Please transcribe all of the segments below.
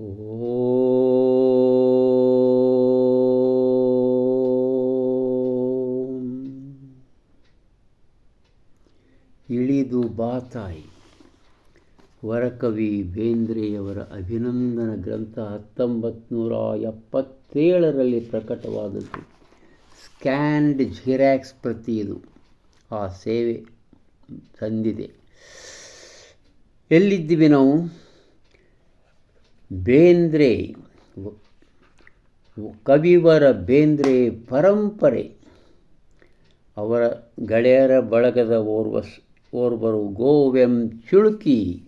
ಓಂ. ಇಳಿದು ಬಾತಾಯಿ ವರಕವಿ ಬೇಂದ್ರೆಯವರ ಅಭಿನಂದನ ಗ್ರಂಥ ಹತ್ತೊಂಬತ್ತು ನೂರ ಎಪ್ಪತ್ತೇಳರಲ್ಲಿ ಪ್ರಕಟವಾದದ್ದು. ಸ್ಕ್ಯಾನ್ಡ್ ಝಿರಾಕ್ಸ್ ಪ್ರತಿ ಇದು ಆ ಸೇವೆ ತಂದಿದೆ. ಎಲ್ಲಿದ್ದೀವಿ ನಾವು? ಬೇಂದ್ರೆ ಕವಿವರ ಬೇಂದ್ರೆ ಪರಂಪರೆ. ಅವರ ಗೆಳೆಯರ ಬಳಗದ ಓರ್ವ ಓರ್ವರು ಗೋವೆಂ ಚುಳುಕಿ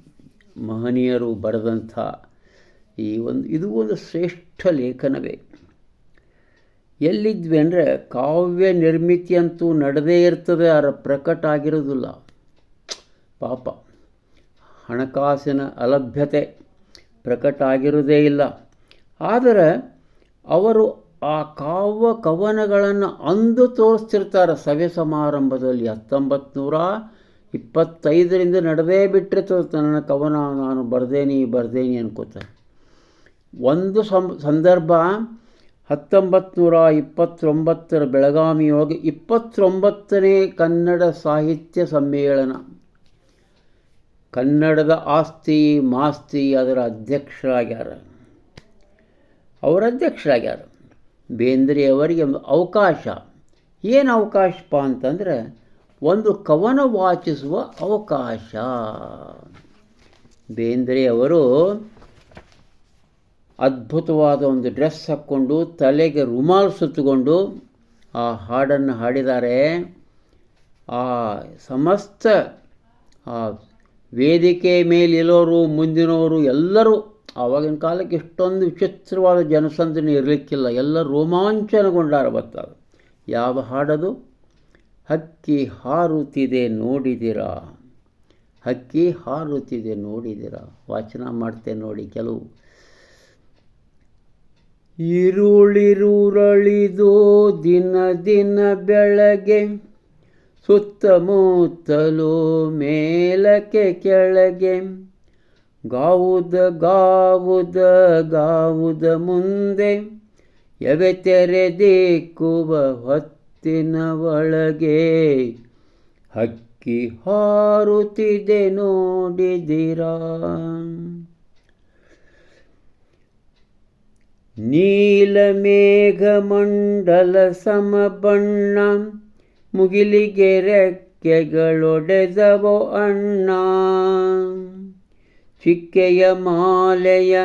ಮಹನೀಯರು ಬರೆದಂಥ ಈ ಒಂದು, ಇದು ಒಂದು ಶ್ರೇಷ್ಠ ಲೇಖನವೇ. ಎಲ್ಲಿದ್ವಿ ಅಂದರೆ ಕಾವ್ಯ ನಿರ್ಮಿತಿ ಅಂತೂ ನಡೆದೇ ಇರ್ತದೆ ಅದರ ಪ್ರಕಟ ಆಗಿರೋದಿಲ್ಲ ಪಾಪ ಹಣಕಾಸಿನ ಅಲಭ್ಯತೆ. ಪ್ರಕಟ ಆಗಿರುವುದೇ ಇಲ್ಲ. ಆದರೆ ಅವರು ಆ ಕಾವ್ಯ ಕವನಗಳನ್ನು ಅಂದು ತೋರಿಸ್ತಿರ್ತಾರೆ. ಸಭೆ ಸಮಾರಂಭದಲ್ಲಿ ಹತ್ತೊಂಬತ್ತು ನೂರ ಇಪ್ಪತ್ತೈದರಿಂದ ನಡೆದೇ ಬಿಟ್ಟಿರ್ತದೆ ನನ್ನ ಕವನ ನಾನು ಬರ್ದೇನಿ ಬರ್ದೇನಿ ಅನ್ಕೋತಾರೆ. ಒಂದು ಸಂದರ್ಭ ಹತ್ತೊಂಬತ್ತು ನೂರ ಇಪ್ಪತ್ತೊಂಬತ್ತರ ಬೆಳಗಾವಿಯೊಳಗೆ ಇಪ್ಪತ್ತೊಂಬತ್ತನೇ ಕನ್ನಡ ಸಾಹಿತ್ಯ ಸಮ್ಮೇಳನ. ಕನ್ನಡದ ಆಸ್ತಿ ಮಾಸ್ತಿ ಅದರ ಅಧ್ಯಕ್ಷರಾಗ್ಯಾರ. ಅವರ ಅಧ್ಯಕ್ಷರಾಗ್ಯಾರ. ಬೇಂದ್ರೆಯವರಿಗೆ ಒಂದು ಅವಕಾಶ. ಏನು ಅವಕಾಶಪ್ಪ ಅಂತಂದರೆ ಒಂದು ಕವನ ವಾಚಿಸುವ ಅವಕಾಶ. ಬೇಂದ್ರೆಯವರು ಅದ್ಭುತವಾದ ಒಂದು ಡ್ರೆಸ್ ಹಾಕ್ಕೊಂಡು ತಲೆಗೆ ರುಮಾಲು ಸುತ್ತಕೊಂಡು ಆ ಹಾಡನ್ನು ಹಾಡಿದ್ದಾರೆ. ಆ ಸಮಸ್ತ ಆ ವೇದಿಕೆ ಮೇಲಿರೋರು, ಮುಂದಿನವರು ಎಲ್ಲರೂ ಆವಾಗಿನ ಕಾಲಕ್ಕೆ ಇಷ್ಟೊಂದು ವಿಚಿತ್ರವಾದ ಜನಸಂದಣಿ ಇರಲಿಕ್ಕಿಲ್ಲ. ಎಲ್ಲ ರೋಮಾಂಚನಗೊಂಡಾರ ಬರ್ತಾರೆ ಯಾವ ಹಾಡದು? ಹಕ್ಕಿ ಹಾರುತ್ತಿದೆ ನೋಡಿದಿರಾ? ಹಕ್ಕಿ ಹಾರುತ್ತಿದೆ ನೋಡಿದಿರಾ? ವಾಚನ ಮಾಡ್ತೇನೆ ನೋಡಿ ಕೆಲವು. ಈರುಳಿರುರಳಿದು ದಿನ ದಿನ ಬೆಳಗ್ಗೆ ಸುತ್ತಮುತ್ತಲು ಮೇಲಕ್ಕೆ ಕೆಳಗೆ. ಗಾವುದ ಗಾವುದ ಗಾವುದ ಮುಂದೆ. ಎವೆ ತೆರೆದಿಕ್ಕುವ ಹೊತ್ತಿನ ಒಳಗೆ. ಹಕ್ಕಿ ಹಾರುತ್ತಿದೆ ನೋಡಿದಿರಾ. ನೀಲಮೇಘ ಮಂಡಲ ಸಮಬಣ್ಣ. ಮುಗಿಲಿಗೆ ರೆಕ್ಕೆಗಳೊಡೆದವೋ ಅಣ್ಣ. ಚಿಕ್ಕೆಯ ಮಾಲೆಯ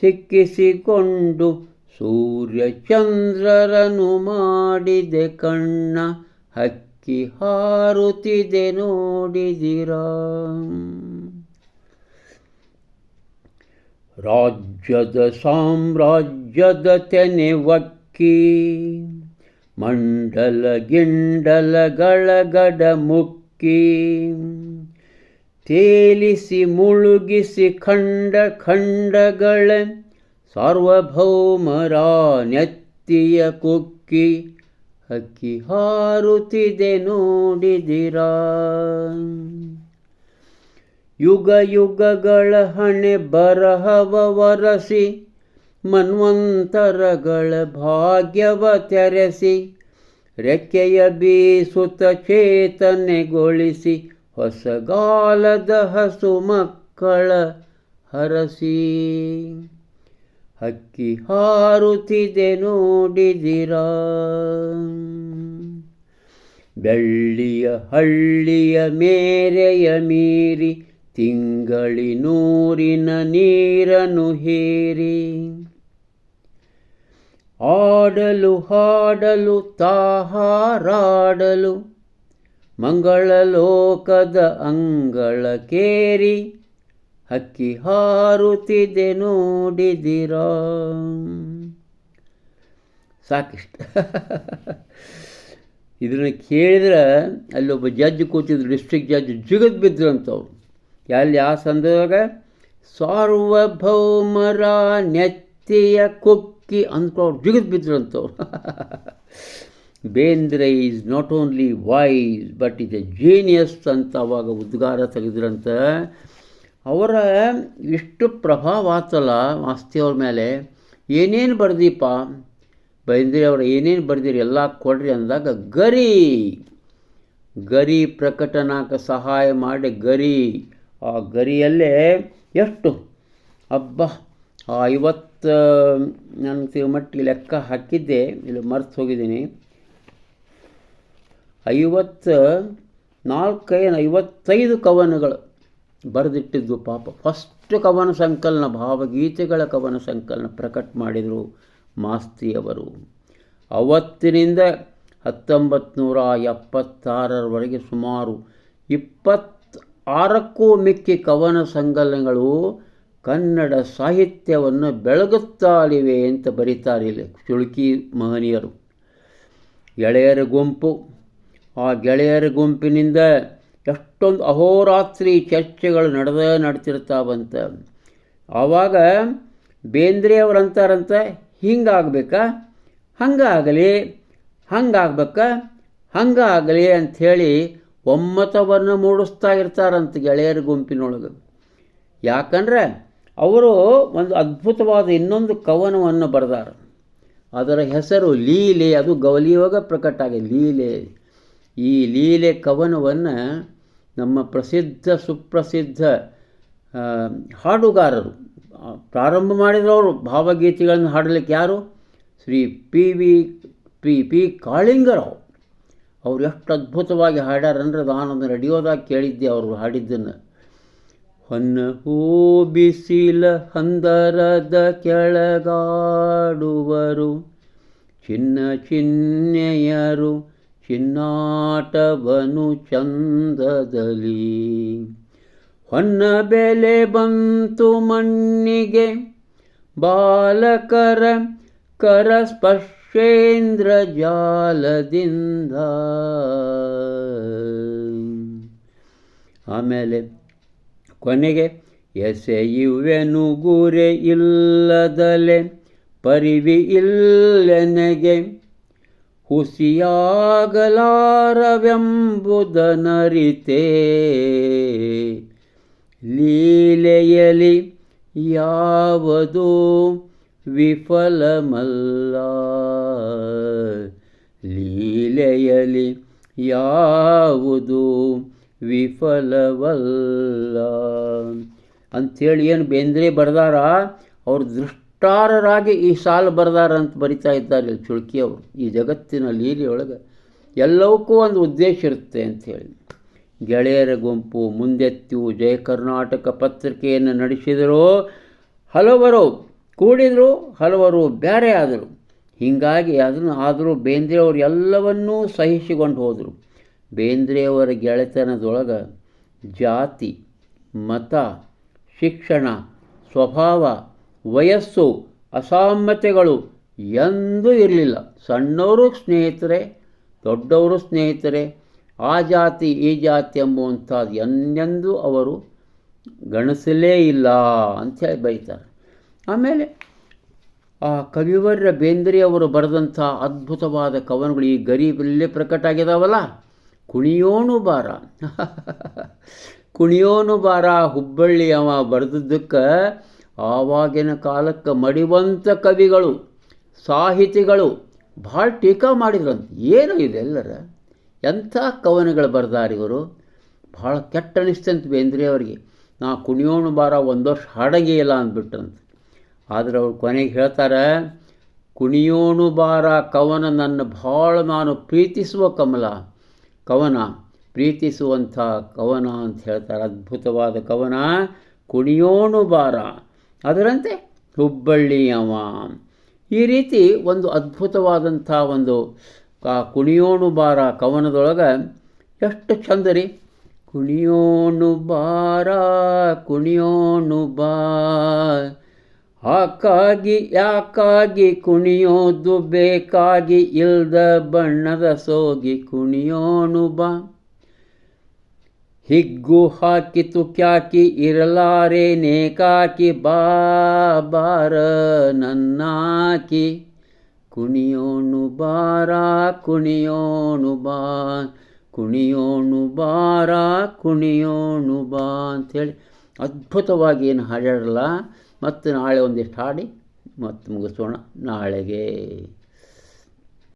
ಸಿಕ್ಕಿಸಿಕೊಂಡು ಸೂರ್ಯಚಂದ್ರರನು ಮಾಡಿದೆ ಕಣ್ಣ. ಹಕ್ಕಿ ಹಾರುತ್ತಿದೆ ನೋಡಿದಿರಾ. ರಾಜ್ಯದ ಸಾಮ್ರಾಜ್ಯದ ತೆನೆ ಒಕ್ಕಿ. ಮಂಡಲ ಗಿಂಡಲಗಳ ಗಡ ಮುಕ್ಕಿ, ತೇಲಿಸಿ ಮುಳುಗಿಸಿ ಖಂಡ ಖಂಡಗಳ ಸಾರ್ವಭೌಮರ ನೆತ್ತಿಯ ಕುಕ್ಕಿ, ಹಕ್ಕಿ ಹಾರುತ್ತಿದೆ ನೋಡಿದಿರ. ಯುಗ ಯುಗಗಳ ಹಣೆ ಬರಹವ ವರಸಿ ಮನ್ವಂತರಗಳ ಭಾಗ್ಯವ ತೆರೆಸಿ, ರೆಕ್ಕೆಯ ಬೀಸುತ ಚೇತನೆಗೊಳಿಸಿ, ಹೊಸಗಾಲದ ಹಸು ಮಕ್ಕಳ ಹರಸಿ. ಹಕ್ಕಿ ಹಾರುತ್ತಿದೆ ನೋಡಿದಿರ. ಬೆಳ್ಳಿಯ ಹಳ್ಳಿಯ ಮೇರೆಯ ಮೀರಿ, ತಿಂಗಳಿನೂರಿನ ನೀರನು ಹೇರಿ. ಆಡಲು ಹಾಡಲು ತಾಹಾರಾಡಲು ಮಂಗಳ ಲೋಕದ ಅಂಗಳ ಕೇರಿ ಹಕ್ಕಿ ಹಾರುತ್ತಿದೆ ನೋಡಿದಿರ. ಸಾಕಿಷ್ಟ. ಇದನ್ನು ಕೇಳಿದ್ರೆ ಅಲ್ಲೊಬ್ಬ ಜಡ್ಜ್ ಕೂತಿದ್ರು ಡಿಸ್ಟ್ರಿಕ್ಟ್ ಜಡ್ಜ್ ಜಿಗದ್ ಬಿದ್ದರು ಅಂತವ್ರು ಎಲ್ಲಿ ಆ ಸಂದರ್ಭದಾಗ ಸಾರ್ವಭೌಮರ ನೆತ್ತಿಯ ಕೊಕ್ಕಿ ಅಂದ್ಕೊಂಡು ಜಿಗಿದು ಬಿದ್ರು Bendre is not only wise but is a genius ಅಂತ ಅವಾಗ ಉದ್ಗಾರ ತೆಗೆದ್ರಂತ. ಅವರ ಇಷ್ಟು ಪ್ರಭಾವ ಆತಲ್ಲ ಮಾಸ್ತಿಯವ್ರ ಮೇಲೆ. ಏನೇನು ಬರ್ದೀಪ? ಬೇಂದ್ರೆ ಅವರು ಏನೇನು ಬರ್ದಿರಿ ಎಲ್ಲ ಕೊಡ್ರಿ ಅಂದಾಗ ಗರಿ. ಗರಿ ಪ್ರಕಟನಾಕ ಸಹಾಯ ಮಾಡಿ ಗರಿ. ಆ ಗರಿಯಲ್ಲೇ ಎಷ್ಟು? ಅಬ್ಬ, ಆ ಐವತ್ತು ನನಗೆ ಮಟ್ಟಿಗೆ ಲೆಕ್ಕ ಹಾಕಿದ್ದೆ. ಇಲ್ಲಿ ಮರ್ತು ಹೋಗಿದ್ದೀನಿ. ಐವತ್ತು ನಾಲ್ಕೈದು ಐವತ್ತೈದು ಕವನಗಳು ಬರೆದಿಟ್ಟಿದ್ದು ಪಾಪ. ಫಸ್ಟ್ ಕವನ ಸಂಕಲನ, ಭಾವಗೀತೆಗಳ ಕವನ ಸಂಕಲನ ಪ್ರಕಟ ಮಾಡಿದರು ಮಾಸ್ತಿಯವರು. ಅವತ್ತಿನಿಂದ ಹತ್ತೊಂಬತ್ತು ನೂರ ಎಪ್ಪತ್ತಾರರವರೆಗೆ ಸುಮಾರು ಇಪ್ಪತ್ತಾರಕ್ಕೂ ಮಿಕ್ಕಿ ಕವನ ಸಂಕಲನಗಳು ಕನ್ನಡ ಸಾಹಿತ್ಯವನ್ನು ಬೆಳಗುತ್ತಾಳಿವೆ ಅಂತ ಬರೀತಾರೆ ಇಲ್ಲಿ ಚುಳುಕಿ ಮಹನೀಯರು. ಗೆಳೆಯರ ಗುಂಪು, ಆ ಗೆಳೆಯರ ಗುಂಪಿನಿಂದ ಎಷ್ಟೊಂದು ಅಹೋರಾತ್ರಿ ಚರ್ಚೆಗಳು ನಡೆದ ನಡ್ತಿರ್ತಾವಂತ ಆವಾಗ ಬೇಂದ್ರೆಯವರಂತಾರಂತ ಹಿಂಗಾಗಬೇಕಾ? ಹಂಗಾಗಲಿ, ಹಂಗಾಗ್ಬೇಕಾ? ಹಂಗಾಗಲಿ ಅಂಥೇಳಿ ಒಮ್ಮತವನ್ನು ಮೂಡಿಸ್ತಾ ಇರ್ತಾರಂತ ಗೆಳೆಯರ ಗುಂಪಿನೊಳಗೆ. ಯಾಕಂದ್ರೆ ಅವರು ಒಂದು ಅದ್ಭುತವಾದ ಇನ್ನೊಂದು ಕವನವನ್ನು ಬರೆದಾರ. ಅದರ ಹೆಸರು ಲೀಲೆ, ಅದು ಗೌಲಿಯೋಗ ಪ್ರಕಟ ಆಗಿದೆ. ಲೀಲೆ, ಈ ಲೀಲೆ ಕವನವನ್ನು ನಮ್ಮ ಪ್ರಸಿದ್ಧ, ಸುಪ್ರಸಿದ್ಧ ಹಾಡುಗಾರರು ಪ್ರಾರಂಭ ಮಾಡಿದವರು ಭಾವಗೀತೆಗಳನ್ನು ಹಾಡಲಿಕ್ಕೆ ಯಾರು? Shri P V, P P Kalingarao. ಅವ್ರು ಎಷ್ಟು ಅದ್ಭುತವಾಗಿ ಹಾಡ್ಯಾರಂದ್ರೆ ನಾನೊಂದು ರೇಡಿಯೋದಾಗ ಕೇಳಿದ್ದೆ ಅವರು ಹಾಡಿದ್ದನ್ನು. ಹೊನ್ನ ಹೂ ಬಿಸಿಲ ಹಂದರದ ಕೆಳಗಾಡುವರು. ಚಿನ್ನ ಚಿನ್ನೆಯರು ಚಿನ್ನಾಟವನು ಚಂದದಲ್ಲಿ. ಹೊನ್ನ ಬೆಲೆ ಬಂತು ಮಣ್ಣಿಗೆ, ಬಾಲಕರ ಕರ ಸ್ಪರ್ಶೇಂದ್ರ ಜಾಲದಿಂದ. ಆಮೇಲೆ ಕೊನೆಗೆ ಎಸೆಯುವೆನು ಗುರೆ ಇಲ್ಲದಲೆ ಪರಿವಿ ಇಲ್ಲೆನೆಗೆ ಹುಸಿಯಾಗಲಾರವೆಂಬುದನರಿತೇ. ಲೀಲೆಯಲಿ ಯಾವುದು ವಿಫಲಮಲ್ಲ. ಲೀಲೆಯಲಿ ಯಾವುದು ವಿಫಲವಲ್ಲ. ಅಂಥೇಳಿ ಏನು ಬೇಂದ್ರೆ ಬರ್ದಾರ? ಅವ್ರು ದೃಷ್ಟಾರರಾಗಿ ಈ ಸಾಲು ಅಂತ ಬರಿತಾ ಇದ್ದಾರೆ ಇಲ್ಲಿ ಚುಳ್ಕಿಯವರು ಈ ಜಗತ್ತಿನ ಲೀಲೆಯೊಳಗೆ ಎಲ್ಲವಕ್ಕೂ ಒಂದು ಉದ್ದೇಶ ಇರುತ್ತೆ ಅಂಥೇಳಿ. ಗೆಳೆಯರ ಗುಂಪು, ಮುಂದೆತ್ತು, ಜಯ ಕರ್ನಾಟಕ ಪತ್ರಿಕೆಯನ್ನು ನಡೆಸಿದರು. ಹಲವರು ಕೂಡಿದರು, ಹಲವರು ಬೇರೆ ಆದರು. ಹೀಗಾಗಿ ಅದನ್ನು ಆದರೂ ಬೇಂದ್ರೆಯವರು ಎಲ್ಲವನ್ನೂ ಸಹಿಸಿಕೊಂಡು ಹೋದರು. ಬೇಂದ್ರೆಯವರ ಗೆಳೆತನದೊಳಗೆ ಜಾತಿ, ಮತ, ಶಿಕ್ಷಣ, ಸ್ವಭಾವ, ವಯಸ್ಸು, ಅಸಾಮ್ಯತೆಗಳು ಎಂದೂ ಇರಲಿಲ್ಲ. ಸಣ್ಣವರು ಸ್ನೇಹಿತರೆ ದೊಡ್ಡವರು ಸ್ನೇಹಿತರೆ, ಆ ಜಾತಿ, ಈ ಜಾತಿ ಎಂಬುವಂಥದ್ದು ಎಂದೆಂದೂ ಅವರು ಗಣಿಸಲೇ ಇಲ್ಲ ಅಂಥೇಳಿ ಬೈತಾರೆ. ಆಮೇಲೆ ಆ ಕವಿವರ್ಯ ಬೇಂದ್ರೆಯವರು ಬರೆದಂಥ ಅದ್ಭುತವಾದ ಕವನಗಳು ಈ ಗರೀಬಲ್ಲೇ ಪ್ರಕಟ ಆಗಿದಾವಲ್ಲ ಕುಣಿಯೋನು ಬಾರ. ಕುಣಿಯೋನು ಬಾರ ಹುಬ್ಬಳ್ಳಿ ಅವ ಬರೆದದ್ದಕ್ಕೆ ಆವಾಗಿನ ಕಾಲಕ್ಕೆ ಮಡಿವಂತ ಕವಿಗಳು, ಸಾಹಿತಿಗಳು ಭಾಳ ಟೀಕಾ ಮಾಡಿದ್ರಂತ. ಏನು ಇದೆಲ್ಲರ ಎಂಥ ಕವನಗಳು ಬರ್ದಾರಿ ಇವರು? ಭಾಳ ಕೆಟ್ಟ ಅನಿಸ್ತಂತ ಬೇಂದ್ರೆ ಅವರಿಗೆ. ನಾ ಕುಣಿಯೋನು ಬಾರ ಒಂದು ವರ್ಷ ಹಾಡಂಗೇ ಇಲ್ಲ ಅಂದ್ಬಿಟ್ರಂತ. ಆದರೆ ಅವ್ರು ಕೊನೆಗೆ ಹೇಳ್ತಾರೆ ಕುಣಿಯೋಣು ಬಾರ ಕವನ ನನ್ನ ಭಾಳ ನಾನು ಪ್ರೀತಿಸುವ ಕಮಲ. ಕವನ. ಪ್ರೀತಿಸುವಂಥ ಕವನ ಅಂತ ಹೇಳ್ತಾರೆ. ಅದ್ಭುತವಾದ ಕವನ. ಕುಣಿಯೋಣು ಬಾರ. ಅದರಂತೆ ಹುಬ್ಬಳ್ಳಿಯವ ಈ ರೀತಿ ಒಂದು ಅದ್ಭುತವಾದಂಥ ಒಂದು ಕುಣಿಯೋಣು ಬಾರ ಕವನದೊಳಗೆ ಎಷ್ಟು ಚಂದ ರೀ. ಕುಣಿಯೋಣು ಬಾರ ಕುಣಿಯೋಣು ಬಾ. ಹಾಕಾಗಿ ಯಾಕಾಗಿ ಕುಣಿಯೋದು ಬೇಕಾಗಿ ಇಲ್ದ ಬಣ್ಣದ ಸೋಗಿ ಕುಣಿಯೋಣು ಬಾ. ಹಿಗ್ಗು ಹಾಕಿ ತುಕ್ಯಾಕಿ ಇರಲಾರೆ ನೇಕಾಕಿ ಬಾಬಾರ ನನ್ನಾಕಿ. ಕುಣಿಯೋಣು ಬಾರ, ಕುಣಿಯೋನು ಬಾ ಕುಣಿಯೋಣು ಬಾರ ಕುಣಿಯೋಣು ಬಾ ಅಂಥೇಳಿ ಅದ್ಭುತವಾಗಿ ಏನು ಹಾಡ್ಯಾರಲ್ಲ ಮತ್ತು ನಾಳೆ ಒಂದಿಷ್ಟು ಹಾಡಿ ಮತ್ತು ಮುಗಿಸೋಣ. ನಾಳೆಗೆ.